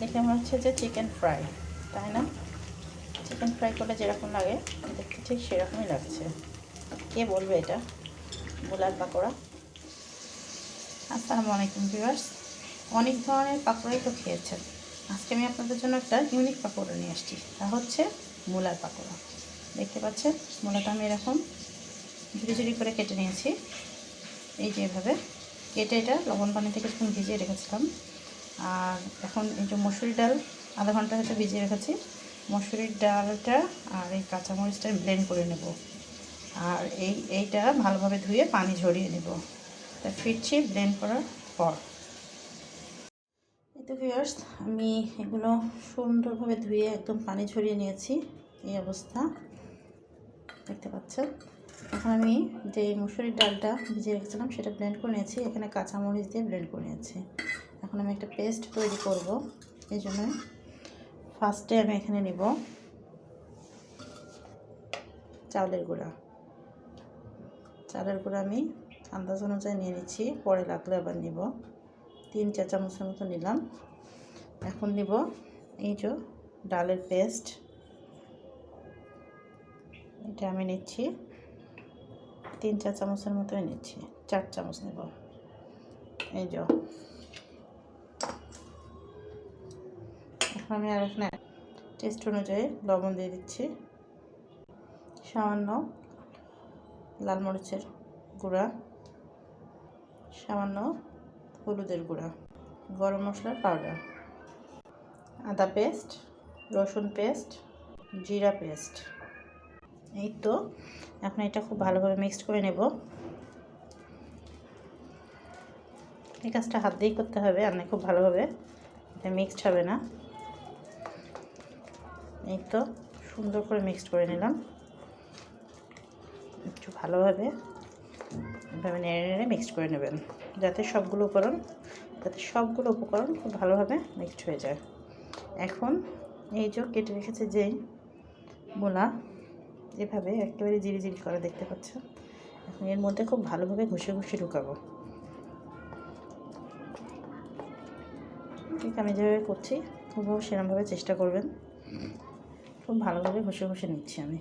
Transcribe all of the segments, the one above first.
দেখে মনে হচ্ছে যে চিকেন ফ্রাই তাই না? চিকেন ফ্রাই করলে যেরকম লাগে, দেখতে ঠিক সেরকমই লাগছে। কে বলবে এটা? বুলার পাকোড়া। আসসালামু আলাইকুম ভিউয়ার্স অনেক ধরনের পাকোড়াই তো খেয়েছেন। আজকে আমি আপনাদের জন্য একটা ইউনিক পাকোড়া নিয়ে আসছি। তা হচ্ছে মূলার পাকোড়া। দেখতে পাচ্ছেন, মূলাটা আমি এরকম ঝুড়ি ঝুড়ি করে কেটে নিয়েছি। এই যে এভাবে। কেটে এটা লবণ পানি থেকে একটু ভিজিয়ে রেখেছিলাম। আর এখন এই যে মসুরি ডাল, আধা ঘণ্টা হয়তো ভিজিয়ে রেখেছি। মসুরির ডালটা আর এই কাঁচামরিচটা ব্লেন্ড করে নেব। আর এই, এইটা ভালোভাবে ধুয়ে পানি ঝরিয়ে নেব। তা ফিরছি ব্লেন্ড করার পর। তো ভিউয়ার্স আমি এগুলো সুন্দরভাবে ধুয়ে একদম পানি ঝরিয়ে নিয়েছি। এই অবস্থা। দেখতে পাচ্ছেন? এখন আমি যে মুসুরির ডালটা ভিজিয়ে রেখেছিলাম, সেটা ব্লেন্ড করে নিয়েছি। এখানে কাঁচামরিচ দিয়ে ব্লেন্ড করে নিয়েছি। এখন আমি একটা পেস্ট তৈরি করব। এই জন্য ফার্স্টে আমি এখানে নিব চাউলের গুঁড়া। চালের গুঁড়া আমি আন্দাজ অনুযায়ী নিয়ে নিচ্ছি, পরে লাগলে আবার নিব। তিন চা চামচের মতো নিলাম। এখন নিব এই যে ডালের পেস্ট এটা আমি নিচ্ছি। তিন চার চামচের মতোই নিচ্ছি। চার চামচ নেব। এই যে। এখন আমি আর এখানে টেস্ট অনুযায়ী লবণ দিয়ে দিচ্ছি। সামান্য লাল মরিচের গুঁড়া। সামান্য হলুদের গুঁড়া। গরম মশলার পাউডার আদা পেস্ট রসুন পেস্ট জিরা পেস্ট এই তো, এখন এটা খুব ভালোভাবে মিক্সড করে নেব। এই কাজটা হাত দিয়েই করতে হবে, আর না খুব ভালোভাবে এটা মিক্সড হবে না। এই তো, সুন্দর করে মিক্সড করে নিলাম। একটু ভালোভাবে এভাবে নেড়ে নেড়ে মিক্সড করে নেবেন, যাতে সবগুলো উপকরণ, যাতে সবগুলো উপকরণ খুব ভালোভাবে মিক্সড হয়ে যায়। এখন এই যে কেটে রেখেছে যেই মূলা এভাবে একেবারে জিরি জিরি করে দেখতে পাচ্ছেন এখন এর মধ্যে খুব ভালোভাবে ঘষে ঘষে ঢুকাবো। ঠিক আমি যেভাবে করছি, খুব সেরকমভাবে চেষ্টা করবেন। খুব ভালোভাবে ঘষে ঘষে নিচ্ছি আমি।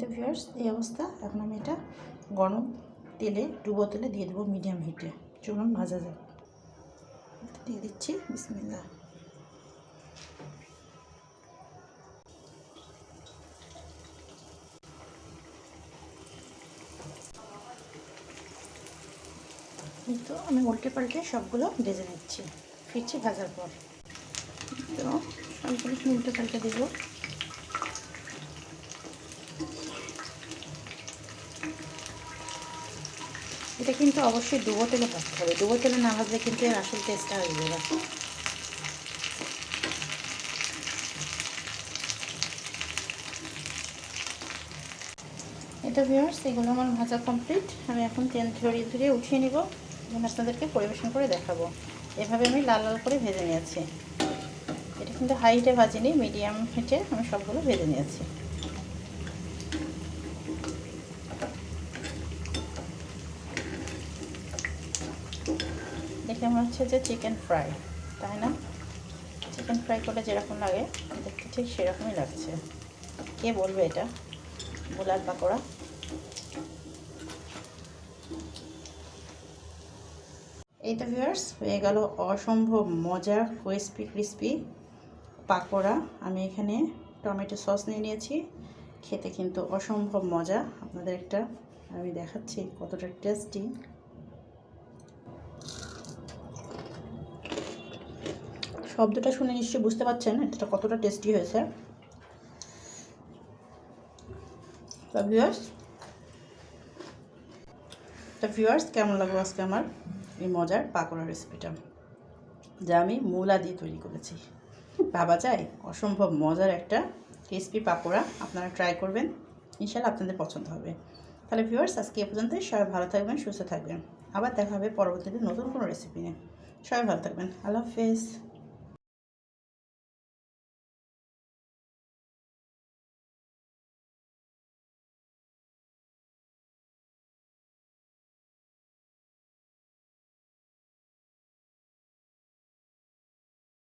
তো ভিউয়ার্স এই অবস্থা। এখন আমি এটা গরম তেলে, ডুবো তেলে দিয়ে দেবো মিডিয়াম হিটে চলুন, ভাজা যাক। দিয়ে দিচ্ছি বিসমিল্লা তো আমি উল্টে পাল্টে সবগুলো ভেজে নিচ্ছি। ফিরছি ভাজার পর। তো সবগুলো উল্টে পাল্টে দেবো। এটা কিন্তু অবশ্যই ডুবো তেলে ভাজতে হবে। ডুবো তেলে না ভাজলে কিন্তু এর আসল টেস্টটা হয়ে যাবে। এটা ভিউয়ার্স এগুলো আমার ভাজা কমপ্লিট আমি এখন তেল ঝরিয়ে ধরিয়ে উঠিয়ে নিব। এবং আপনাদেরকে পরিবেশন করে দেখাবো। এভাবে আমি লাল লাল করে ভেজে নিয়েছি। এটা কিন্তু হাই হিটে ভাজিনি মিডিয়াম হিটে আমি সবগুলো ভেজে নিয়েছি। দেখে মনে হচ্ছে যে চিকেন ফ্রাই তাই না? চিকেন ফ্রাই করলে যেরকম লাগে, দেখতে ঠিক সেরকমই লাগছে। কে বলবে এটা? বুলার পাকোড়া? এই তো ভিউয়ার্স হয়ে গেল অসম্ভব মজার ক্রিসপি ক্রিসপি পাকোড়া। আমি এখানে টমেটো সস নিয়ে নিয়েছি। খেতে কিন্তু অসম্ভব মজা। আপনাদের একটা আমি দেখাচ্ছি কতটা টেস্টি শব্দটা শুনে নিশ্চয়ই বুঝতে পারছেন এটা কতটা টেস্টি হয়েছে। তা ভিউয়ার্স তা ভিউয়ার্স কেমন লাগল আজকে আমার? এই মজার পাকোড়া রেসিপিটা যা আমি মূলা দিয়ে তৈরি করেছি। ভাবা যায়, অসম্ভব মজার একটা ক্রিসপি পাকোড়া আপনারা ট্রাই করবেন। ইনশাল্লাহ আপনাদের পছন্দ হবে। তাহলে ভিউয়ার্স আজকে এ পর্যন্তই। সবাই ভালো থাকবেন, সুস্থ থাকবেন। আবার দেখা হবে পরবর্তীতে নতুন কোনো রেসিপি নিয়ে। সবাই ভালো থাকবেন। আল্লাহ হাফেজ।